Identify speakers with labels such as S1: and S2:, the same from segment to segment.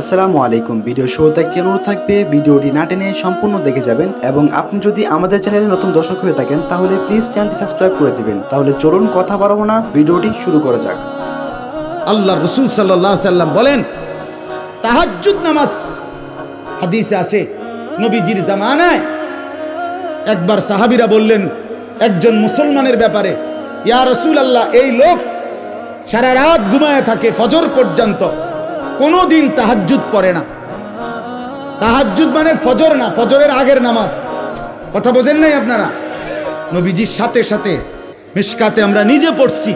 S1: আসসালামু আলাইকুম। ভিডিও শুরুতে একটি অনুরোধ থাকবে, ভিডিওটি না টেনে সম্পূর্ণ দেখে যাবেন এবং আপনি যদি আমাদের চ্যানেলে নতুন দর্শক হয়ে থাকেন, তাহলে প্লিজ চ্যানেলটি সাবস্ক্রাইব করে দিবেন। তাহলে চলুন কথা বাড়াবো না, ভিডিওটি শুরু করা যাক।
S2: আল্লাহ রসুল সাল্লাহ সাল্লাম বলেন, তাহাজ্জুদ নামাজ। হাদিসে আছে, নবীজির জামানায় একবার সাহাবিরা বললেন, একজন মুসলমানের ব্যাপারে, ইয়া রসুল আল্লাহ এই লোক সারা রাত ঘুমায় থাকে ফজর পর্যন্ত। কোনো দিন তাহাজ্জুদ পড়ে না। তাহাজ্জুদ মানে ফজর না, ফজরের আগের নামাজ। কথা বোঝেন নাই আপনারা? নবীজির সাথে সাথে মিশকাতে আমরা নিজে পড়ছি।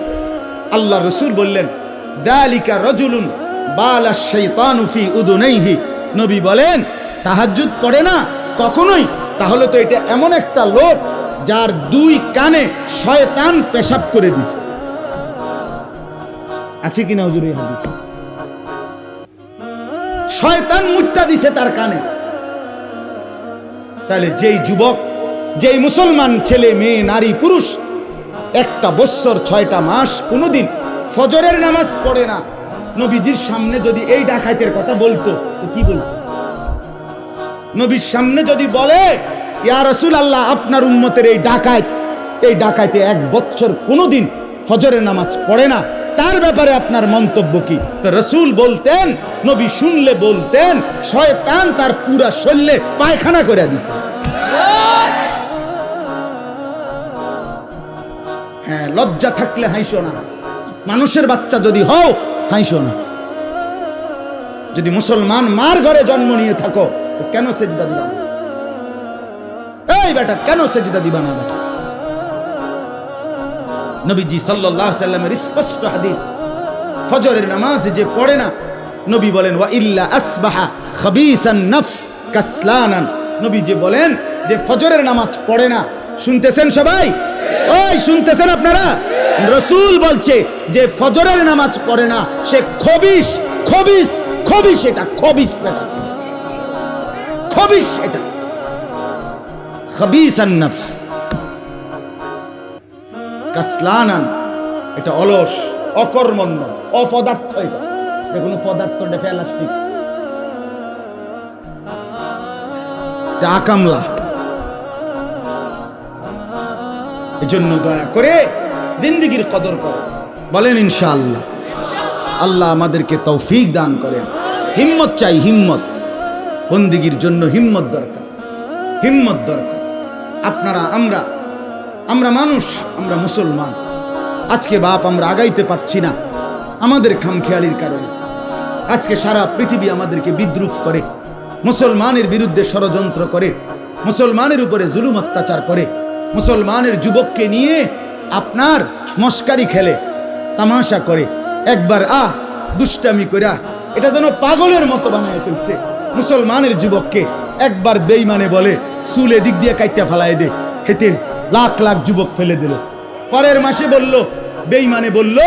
S2: আল্লাহ রসুল বললেন, দালিকা রজুলুন বালা শাইতানু ফি উদুনাইহি। নবী বলেন, তাহাজ্জুদ পড়ে না কখনোই। তাহলে তো এটা এমন একটা লোক যার দুই কানে শয়তান পেশাব করে দিছে। আছে কিনা হুজুর এই হাদিস? শয়তান মুট্টা দিছে তার কানে। তাহলে যেই যুবক, যেই মুসলমান ছেলে, মেয়ে, নারী, পুরুষ, একটা বৎসর ছয়টা মাস কোনোদিন ফজরের নামাজ পড়ে না। নবীজির সামনে যদি এই ডাকাইতের কথা বলতো, তো কি বলতো? নবীর সামনে যদি বলে, ইয়া রসুল আল্লাহ আপনার উম্মতের এই ডাকাত এই ডাকাইতে এক বছর কোনোদিন ফজরের নামাজ পড়ে না। তার ব্যাপারে আপনার মন্তব্য কি? রসুল বলতেন, নবী শুনলে বলতেন, শয়তান তার পুরা শরীরে পায়খানা করে দিছে। হ্যাঁ লজ্জা থাকলে হাইসো না। মানুষের বাচ্চা যদি হও হাইসো না। যদি মুসলমান মার ঘরে জন্ম নিয়ে থাকো কেন সেজদা দিবা এই বেটা, কেন সেজদা দিবা না বেটা? নবীজি আলাইহি সাল্লামের স্পষ্ট হাদিস। ফজরের নামাজ যে পড়ে না, নবী বলেন, ওয়া ইল্লা আসবাহা খাবিসান নফস কাসলানান। নবী যে বলেন যে, ফজরের নামাজ পড়ে না। শুনতেছেন সবাই? ওই, শুনতেছেন আপনারা? রসুল বলছে যে, ফজরের নামাজ পড়ে না, সে খবিস খবিস খবিস এটা খবিস বেটা খবিস এটা। খাবিসান নফস। কাসলানান, এটা অলস, অকর্মণ্য অপদার্থ এটা কোনো পদার্থ এটা প্লাস্টিক এটা আকামলা। এজন্য দয়া করে জিন্দিগির কদর করো। বলেন ইনশাআল্লাহ। আল্লাহ আমাদেরকে তৌফিক দান করেন। হিম্মত চাই, হিম্মত। বন্দিগির জন্য হিম্মত দরকার। হিম্মত দরকার। আপনারা, আমরা আমরা মানুষ, আমরা মুসলমান। আজকে বাপ আমরা আগাইতে পারছি না, আমাদের খামখেয়ালির কারণে। আজকে সারা পৃথিবী আমাদেরকে বিদ্রুপ করে, মুসলমানের বিরুদ্ধে ষড়যন্ত্র করে, মুসলমানের উপরে জুলুম অত্যাচার করে, মুসলমানের যুবককে নিয়ে আপনার মস্কারি খেলে, তামাশা করে, একবার আহ, দুষ্টামি কইরা, এটা যেন পাগলের মতো বানায় ফেলছে। মুসলমানের যুবককে একবার বেইমানে বলে, চুলে দিক দিয়ে কাইটা ফালাই দে হেতে লাখ লাখ যুবক ফেলে দিল। পরের মাসে বলল বেইমানে বলল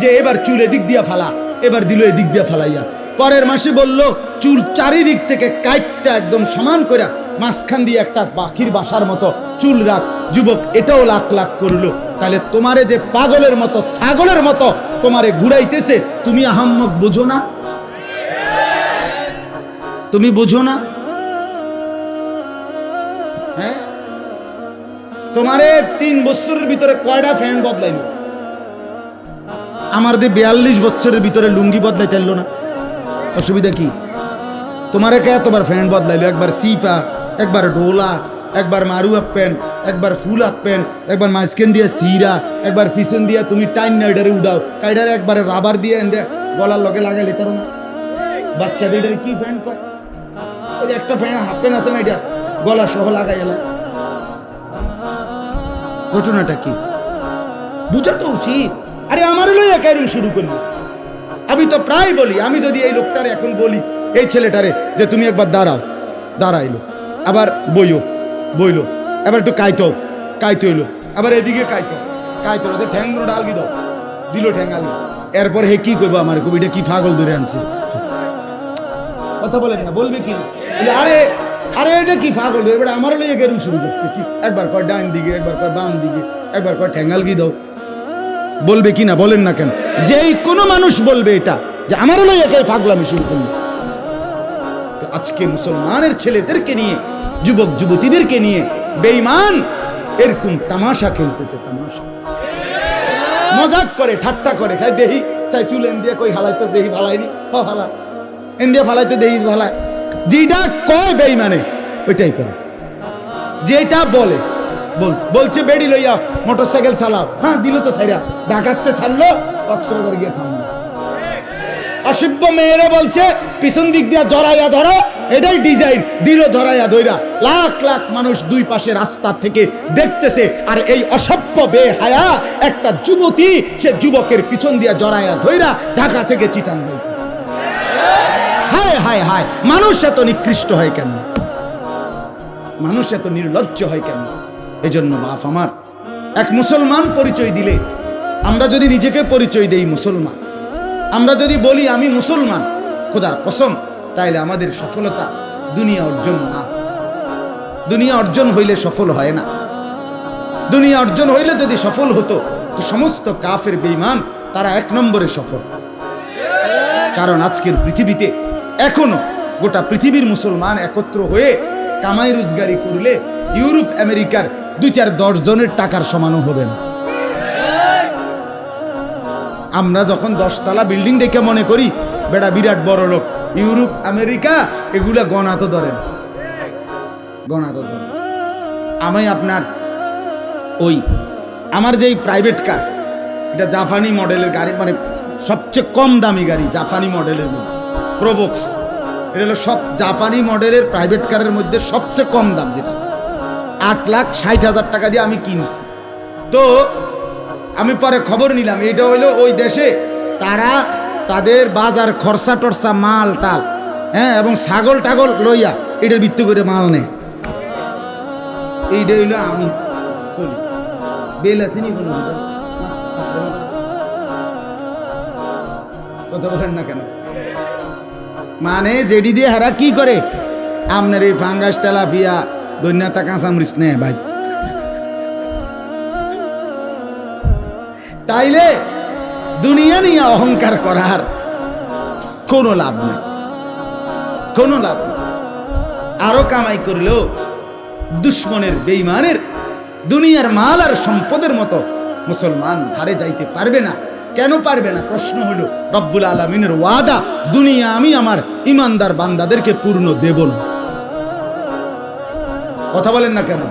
S2: যে এবার চুল এদিক দিয়া ফালা, এবার দিল এদিক দিয়া ফালাইয়া। পরের মাসে বলল, চুল চারিদিক থেকে কাইটটা একদম সমান করে মাঝখান দিয়ে একটা পাখির বাসার মতো চুল রাখ, যুবক এটাও লাখ লাখ করল। তাহলে তোমারে যে পাগলের মতো, ছাগলের মতো তোমারে ঘুরাইতেছে, তুমি আহাম্মক বুঝো না? তুমি বুঝো না? হ্যাঁ? তোমারে তিন বছরের ভিতরে কয়টা ফ্যান বদলাইলো? আমার দিয়ে বিয়াল্লিশ বছরের ভিতরে লুঙ্গি বদলাইতে পারল না। অসুবিধা কি? তোমার কে এতবার ফ্যান বদলাইলো? একবার সিফা, একবার ডোলা একবার মারু আপেন একবার ফুল আপেন একবার মাঝখান দিয়ে সিরা, একবার ফিসন দিয়ে তুমি টাইন নাইডারে উড়াও কাইডারে একবার রাবার দিয়ে এনে গলার লগে লাগাইলে তার না বাচ্চাদের কি ফ্যান কয়? একটা ফ্যান হাফ প্যান্ট আছে না এটা? গলা সহ লাগাই এলা ঘটনাটা কি? বুঝা তো উচিত। আরে আমারও লইয়া ক্যারিং শুরু করলি। আমি তো প্রায় বলি, আমি যদি এই লোকটারে এখন বলি, এই ছেলেটারে, যে তুমি একবার দাঁড়াও, দাঁড়াইলো, আবার বইও, বইলো এবার একটু কাইতো কাইতো হইল আবার এদিকে কাইতো কাইতো ওদের ঠ্যাং দুটো ডালগি দাও দিল ঠ্যাং আলগি এরপর হে কি করব আমার কবিটা কি পাগল ধরে আনছে? কথা বলেন না, বলবে কি আরে আরে এটা কি পাগল এবার আমার লইয়ে গেরু শুরু করছে কি? একবার কয় ডান দিকে, একবার কয় বাম দিকে, একবার কয় ঠ্যাঙ্গাল কি দাও? বলবে কি না? বলেন না কেন? যেই কোনো মানুষ বলবে এটা, যে আমারও লইয়ে কে পাগলামি শুরু করল। আজকে মুসলমানের ছেলেদেরকে নিয়ে, যুবক যুবতীদেরকে নিয়ে বেঈমান এরকম তামাশা খেলতেছে, তামাশা। মজাক করে, ঠাট্টা করে খাই দেহি, চাই চুল কই হালাই তো দেহি ভালাইনি হ হালা এন্দিয়া ফালাই তো দেহি ভালায় যেটা কয় বেঈমানে, ওইটাই করে। যেটা বলে, বল, বলছে বেড়ি লইয়া মোটরসাইকেল চালাও। হ্যাঁ দিল তো সাইরা ডাকাতে ছাড়লো কক্সবাজার গিয়ে থামলো। অসভ্য মেয়েরে বলছে, পিছন দিক দিয়া জড়াইয়া ধরো, এটাই ডিজাইন, দিল জড়াইয়া ধইরা। লাখ লাখ মানুষ দুই পাশে রাস্তা থেকে দেখতেছে, আর এই অসভ্য বেহায়া একটা যুবতী, সে যুবকের পিছন দিয়া জড়াইয়া ধইরা ঢাকা থেকে চিটান যাইতেছে হায় হায়, মানুষ এত নিকৃষ্ট হয় কেন? মানুষ এত নির্লজ্জ হয় কেন? এজন্য বাপ আমার, এক মুসলমান পরিচয় দিলে, আমরা যদি নিজেকে পরিচয় দেই মুসলমান, আমরা যদি বলি আমি মুসলমান, খোদার কসম, তাইলে আমাদের সফলতা দুনিয়া অর্জন না। দুনিয়া অর্জন হইলে সফল হয় না। দুনিয়া অর্জন হইলে যদি সফল হতো, তো সমস্ত কাফের বেঈমান, তারা এক নম্বরে সফল। কারণ আজকের পৃথিবীতে এখনও গোটা পৃথিবীর মুসলমান একত্র হয়ে কামাই রোজগারি করলে ইউরোপ, আমেরিকার দুই চার দশ জনের টাকার সমানও হবে না। আমরা যখন দশতলা বিল্ডিং দেখে মনে করি বেটা বিরাট বড় লোক, ইউরোপ, আমেরিকা, এগুলা গণা তো ধরে না। ধরে আমি আপনার ওই, আমার যেই প্রাইভেট কার এটা জাপানি মডেলের গাড়ি মানে সবচেয়ে কম দামি গাড়ি, জাপানি মডেলের মধ্যে। প্রোবক্স এটা হলো সব জাপানি মডেলের প্রাইভেট কারের মধ্যে সবচেয়ে কম দাম যেটা। আট লাখ ষাট হাজার টাকা দিয়ে আমি কিনছি। তো আমি পরে খবর নিলাম এটা হইল ওই দেশে তারা তাদের বাজার খরচা টরচা মাল টাল হ্যাঁ এবং ছাগল টাগল লইয়া এটার ভিত্তি করে মাল নেয়। এইটা হইল আমি। চলি। বেল আসেনি কোনো কথা বলেন না কেন? মানে জেডি দিয়ে হারা কি করে? আপনার এই ফাঙ্গাস তেলাপিয়া, দৈন্যতা কাঁচামরিচ নেয় ভাই। তাইলে দুনিয়া নিয়ে অহংকার করার কোনো লাভ নেই। কোনো লাভ আরও কামাই করলেও দুশ্মনের বেইমানের দুনিয়ার মাল আর সম্পদের মতো মুসলমান ধারে যাইতে পারবে না। কেন পারবে না? প্রশ্ন হলো, রব্বুল আলমিনের ওয়াদা, দুনিয়া আমি আমার ইমানদার বান্দাদেরকে পূর্ণ দেব না। কথা বলেন না কেন?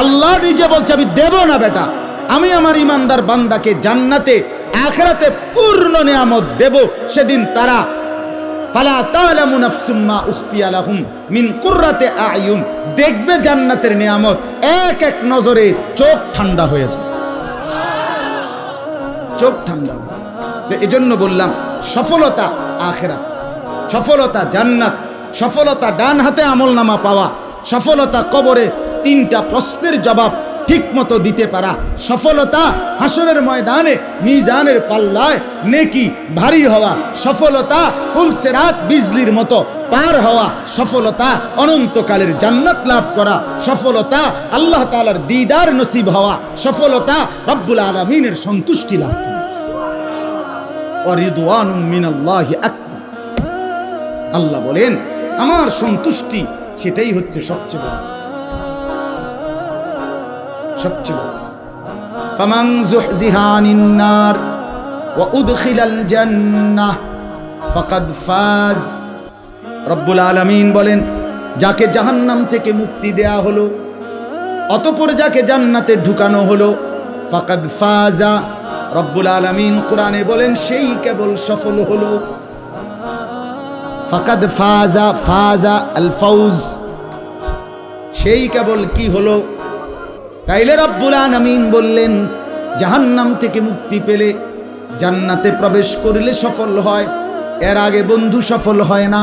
S2: আল্লাহ নিজে বলছে, আমি দেব না বেটা। আমি আমার ইমানদার বান্দাকে জান্নাতে, আখরাতে পূর্ণ নিয়ামত দেব। সেদিন তারা, ফালা তালামু নাফসুম মা উখফিয়া লাহুম মিন কুররাতে আয়ুন। দেখবে জান্নাতের নিয়ামত এক এক নজরে চোখ ঠান্ডা হয়ে যায়। চোখ ঠান্ডা হয়ে যায় তো এজন্য বললাম, সফলতা আখেরাত, সফলতা জান্নাত, সফলতা ডান হাতে আমল নামা পাওয়া, সফলতা কবরে তিনটা প্রশ্নের জবাব ঠিক মতো দিতে পারা, সফলতা হাসরের ময়দানে, মিজানের পাল্লায় নেকি ভারী হওয়া, সফলতা ফুলসেরাত বিজলির মতো পার হওয়া সফলতা, অনন্তকালের জান্নাত লাভ করা সফলতা, আল্লাহ তাআলার দিদার নসিব হওয়া সফলতা, রব্বুল আলমিনের সন্তুষ্টি লাভ আল্লাহ বলেন, আমার সন্তুষ্টি সেটাই হচ্ছে সবচেয়ে বড়। সবচেয়ে বড়। ফামান যুহজিহা আনিন নার ওয়া উদখিলাল ফাজ। রব্বুল আলামিন বলেন, যাকে জাহান্নাম থেকে মুক্তি দেয়া হলো, অতপর যাকে জান্নাতে ঢুকানো হলো, ফাকাদ ফাজা, রব্বুল আলামিন কোরআনে বলেন, সেই কেবল সফল হলো। ফাকাদ ফাজা ফাজা আল ফাউজ, সেই কেবল কি হলো? তাইলে রব্বুল আলামিন বললেন, জাহান্নাম থেকে মুক্তি পেলে জান্নাতে প্রবেশ করলে সফল হয়, এর আগে বন্ধু সফল হয় না।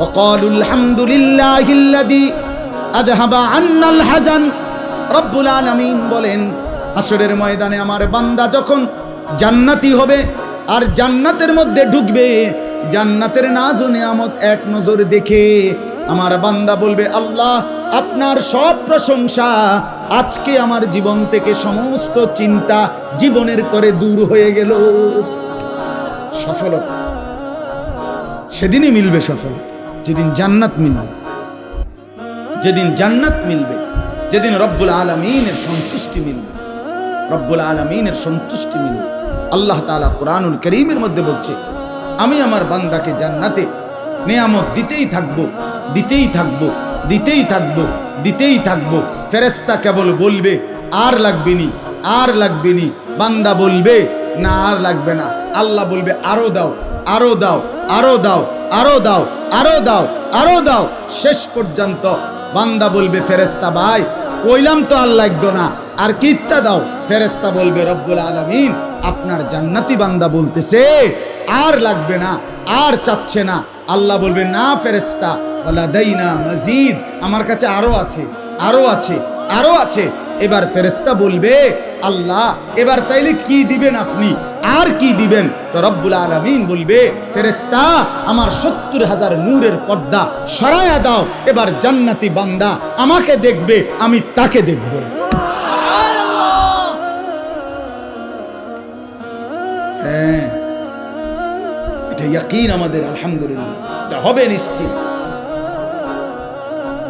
S2: وقالوا الحمد لله الذي أذهب عنا الحزن রব্বুল আলামিন বলেন আসরের ময়দানে আমার বান্দা যখন জান্নাতি হবে আর জান্নাতের মধ্যে ঢুকবে জান্নাতের নাজ ও নিয়ামত এক নজর দেখে আমার বান্দা বলবে আল্লাহ আপনার সব প্রশংসা আজকে আমার জীবন থেকে সমস্ত চিন্তা জীবনের তরে দূর হয়ে গেল সফলতা সেদিনই মিলবে সফলতা যেদিন জান্নাত মিলবে, যেদিন জান্নাত মিলবে, যেদিন রব্বুল আলমিনের সন্তুষ্টি মিলবে, রব্বুল আলমিনের সন্তুষ্টি মিলবে। আল্লাহ তাআলা কোরআনুল করিমের মধ্যে বলছে, আমি আমার বান্দাকে জান্নাতে নিয়ামত দিতেই থাকব দিতেই থাকব দিতেই থাকব দিতেই থাকব। ফেরেস্তা কেবল বলবে, আর লাগবে নি, আর লাগবে নি। বান্দা বলবে, না, আর লাগবে না। আল্লাহ বলবে, আরও দাও আরও দাও আরও দাও আরও দাও। আরও দাও আরও দাও। শেষ পর্যন্ত বান্দা বলবে ফেরেস্তা ভাই, কইলাম তো আর লাগতো না। আর কিত্তা দাও। ফেরেস্তা বলবে, রব্বুল আলমিন, আপনার জান্নাতি বান্দা বলতেছে, আর লাগবে না, আর চাচ্ছে না। আল্লাহ বলবে, না ফেরেস্তা না মজিদ, আমার কাছে আরও আছে আরও আছে আরও আছে। এবার ফেরেস্তা বলবে, আল্লাহ, এবার তাইলে কি দিবেন আপনি? আর কি দিবেন? তো রব্বুল আলমিন বলবে ফেরেস্তা আমার সত্তর হাজার নূরের পর্দা সরায়া দাও, এবার জান্নাতি বান্দা আমাকে দেখবে, আমি তাকে দেখব। হ্যাঁ এটা ইয়াকিন আমাদের, আলহামদুলিল্লাহ। হবে নিশ্চিত।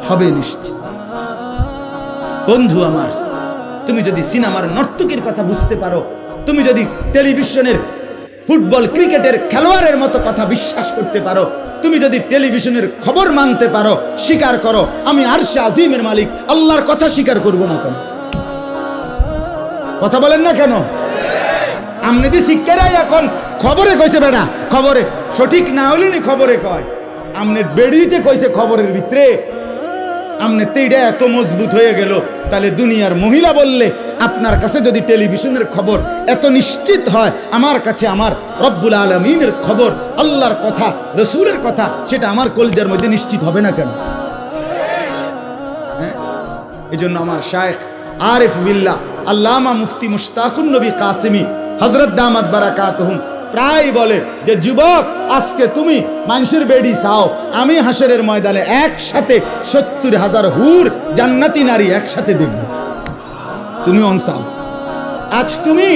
S2: হবে নিশ্চিত। বন্ধু আমার, তুমি যদি সিনেমার নর্তকীর কথা বুঝতে পারো তুমি যদি টেলিভিশনের ফুটবল ক্রিকেটের খেলোয়াড়ের মতো কথা বিশ্বাস করতে পারো, তুমি যদি টেলিভিশনের খবর মানতে পারো, স্বীকার করো, আমি আরশে আজিমের মালিক, আল্লাহর কথা স্বীকার করব না কেন? কথা বলেন না কেন? আমনে দি শিক্ষারাই এখন খবরে কইছে বেড়া, খবরে, সঠিক না হলেনি খবরে কয়। আমনে বেড়িতে কইছে খবরের ভিতরে আমনে তেইটা এত মজবুত হয়ে গেল, তাহলে দুনিয়ার মহিলা বললে, আপনার কাছে যদি টেলিভিশনের খবর এত নিশ্চিত হয়, আমার কাছে আমার রব্বুল আলমিনের খবর, আল্লাহর কথা, রসুলের কথা, সেটা আমার কলজার মধ্যে নিশ্চিত হবে না কেন? হ্যাঁ? এই জন্য আমার শায়েখ আরিফ বিল্লাহ, আল্লামা মুফতি মুশতাকুন নবী কাসিমি হজরত দামাত বারাকাতহুম প্রায় বলে যে, যুবক, আজকে তুমি মানুষের বেডি চাও। আমি হাসরের ময়দানে একসাথে সত্তর হাজার হুর জান্নাতি নারী একসাথে দেখব তুমি অনসাও আজ তুমি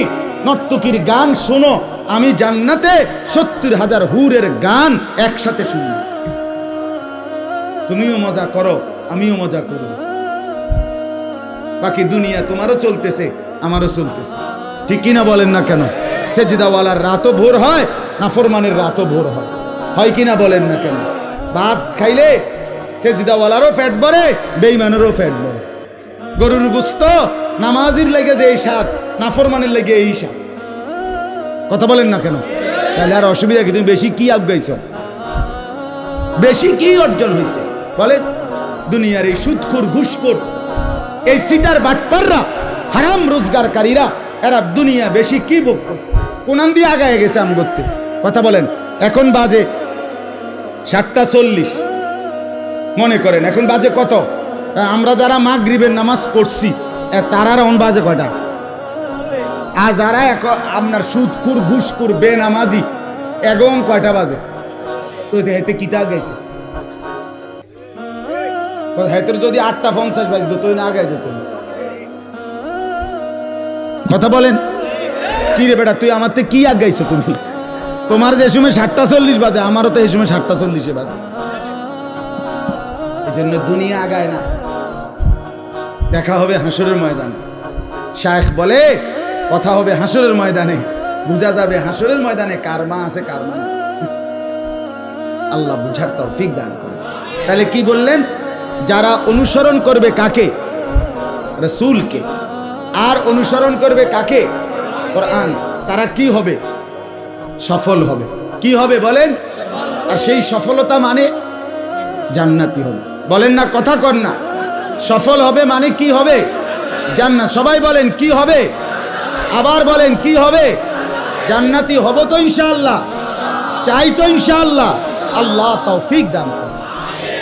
S2: নর্তকীর গান শোনো। আমি জান্নাতে সত্তর হাজার হুরের গান একসাথে শুনি। তুমিও মজা করো, আমিও মজা করব। বাকি দুনিয়া তোমারও চলতেছে, আমারও চলতেছে। ঠিক কিনা বলেন না কেন? সেজিদাওয়ালার রাতও ভোর হয় না ফরমানের রাতও ভোর হয়। হয় কিনা বলেন না কেন? ভাত খাইলে সেজিদাওয়ালারও ফ্যাট বাড়ে বেইমানেরও ফ্যাট বাড়ে। গরুর গুস্ত নামাজির লেগে যে এই স্বাদ, নাফরমানের লেগে এই স্বাদ। কথা বলেন না কেন? তাহলে আর অসুবিধা কি? তুমি বেশি কি আগাইছ বেশি কি অর্জন হয়েছে বলেন। দুনিয়ার এই সুদখুর ঘুষখোর, এই সিটার বাটপাররা, হারাম রোজগারকারীরা এরা দুনিয়া বেশি কি ভোগ করছে? কোনান দিয়ে আগায় গেছে আম করতে কথা বলেন, এখন বাজে সাতটা চল্লিশ। মনে করেন, এখন বাজে কত? আমরা যারা মাগরিবের নামাজ পড়ছি তারার অন বাজে কয়টা? আর যারা আপনার সুদকুর ঘুষকুর বেনামাজি এগন কয়টা বাজে? তো হেতে কিতা গেছে হেতের যদি আটটা পঞ্চাশ বাজতো তুই না আগে যেত কথা বলেন। কি রে বেটা, তুই আমার কি আগাইছো তুমি? তোমার যে সময় সাতটা চল্লিশ বাজে, আমারও তো এই সময় সাতটা চল্লিশে বাজে। এই জন্য দুনিয়া আগায় না। দেখা হবে হাসরের ময়দানে। শায়েখ বলে, কথা হবে হাসরের ময়দানে। বোঝা যাবে হাসরের ময়দানে কার মা আছে, কার মা। আল্লাহ বুঝার তৌফিক দান করে তাহলে কি বললেন? যারা অনুসরণ করবে কাকে? রসুলকে। আর অনুসরণ করবে কাকে? কোরআন। তারা কি হবে? সফল হবে। কি হবে বলেন? আর সেই সফলতা মানে জান্নাতি হবে। বলেন না, কথা কর না। সফল হবে মানে কি হবে? জান্নাত। সবাই বলেন, কি হবে? আবার বলেন, কি হবে? জান্নাতি হব তো ইনশাআল্লাহ। চাই তো ইনশাআল্লাহ। আল্লাহ তৌফিক দান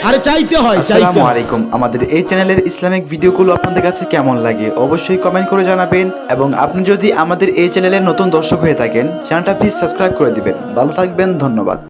S2: আরে চাইতে হয় চাইতে
S1: আসসালামু আলাইকুম। আমাদের এই চ্যানেলের ইসলামিক ভিডিওগুলো আপনাদের কাছে কেমন লাগে অবশ্যই কমেন্ট করে জানাবেন এবং আপনি যদি আমাদের এই চ্যানেলের নতুন দর্শক হয়ে থাকেন চ্যানেলটা প্লিজ সাবস্ক্রাইব করে দিবেন। ভালো থাকবেন ধন্যবাদ।